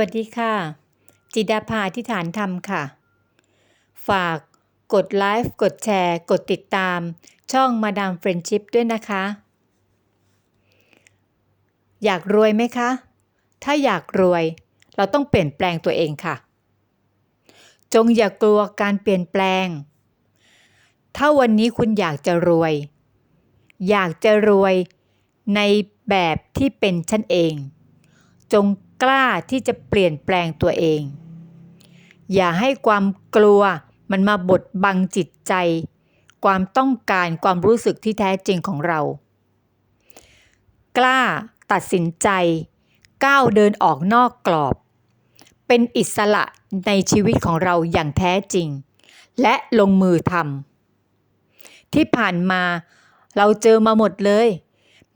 วัสดีค่ะ จิดาภาอธิฐานธรรมค่ะ ฝากกดไลฟ์กดแชร์ กดติดตาม ช่องมาดามเฟรนชิพด้วยนะคะ อยากรวยไหมคะ ถ้าอยากรวย เราต้องเปลี่ยนแปลงตัวเองค่ะ จงอย่ากลัวการเปลี่ยนแปลง ถ้าวันนี้คุณอยากจะรวย อยากจะรวยในแบบที่เป็นฉันเอง จง กล้าที่จะเปลี่ยนแปลงตัวเอง อย่าให้ความกลัวมันมาบดบังจิตใจ ความต้องการความรู้สึกที่แท้จริงของเรา กล้าตัดสินใจ ก้าวเดินออกนอกกรอบ เป็นอิสระในชีวิตของเราอย่างแท้จริง และลงมือทำที่ผ่านมาเราเจอมาหมดเลย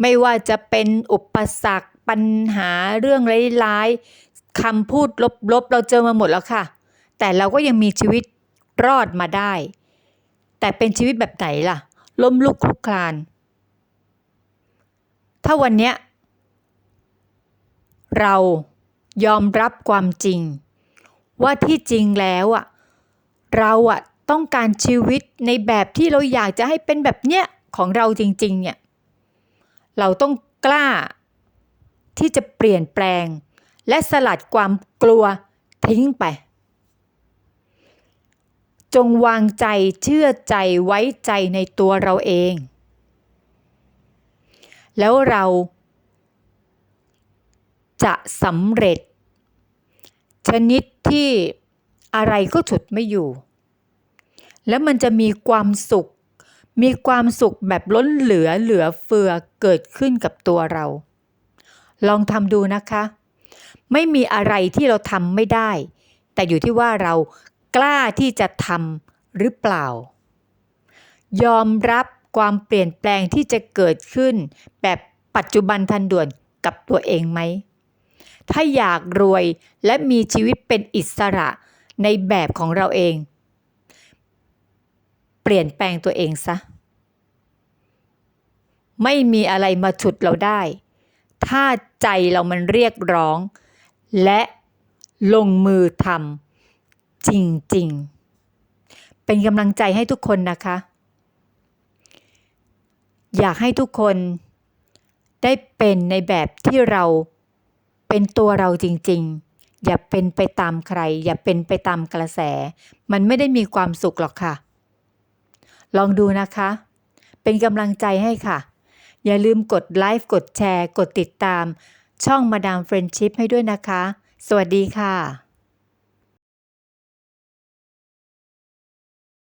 ไม่ว่าจะเป็นอุปสรรค ปัญหาเรื่องร้ายๆคำพูดลบๆ เราเจอมาหมดแล้วค่ะ แต่เราก็ยังมีชีวิตรอดมาได้ แต่เป็นชีวิตแบบไหนล่ะ ล้มลุกคลุกคลาน ถ้าวันเนี้ยเรายอมรับความจริง ว่าที่จริงแล้วอะเราอะต้องการชีวิตในแบบที่เราอยากจะให้เป็นแบบเนี้ยของเราจริง ๆ เนี่ย เราต้องกล้า ที่จะเปลี่ยนแปลง และสลัดความกลัวทิ้งไป จงวางใจเชื่อใจไว้ใจในตัวเราเอง แล้วเราจะสำเร็จ ชนิดที่อะไรก็ฉุดไม่อยู่ แล้วมันจะมีความสุข มีความสุขแบบล้นเหลือเหลือเฟือเกิดขึ้นกับตัวเรา ลองทำดูนะคะ ไม่มีอะไรที่เราทำไม่ได้ แต่อยู่ที่ว่าเรากล้าที่จะทำหรือเปล่า ยอมรับความเปลี่ยนแปลงที่จะเกิดขึ้น แบบปัจจุบันทันด่วนกับตัวเองไหม ถ้าอยากรวยและมีชีวิตเป็นอิสระในแบบของเราเอง เปลี่ยนแปลงตัวเองซะ ไม่มีอะไรมาฉุดเราได้ ถ้าใจเรามันเรียกร้อง และลงมือทำจริงๆ เป็นกำลังใจให้ทุกคนนะคะ อยากให้ทุกคนได้เป็นในแบบที่เราเป็นตัวเราจริง ๆ อย่าเป็นไปตามใคร อย่าเป็นไปตามกระแส มันไม่ได้มีความสุขหรอกค่ะ ลองดูนะคะ เป็นกำลังใจให้ค่ะ อย่าลืมกดไลค์กดแชร์ กดติดตาม ช่องมาดามเฟรนชิพให้ด้วยนะคะ สวัสดีค่ะ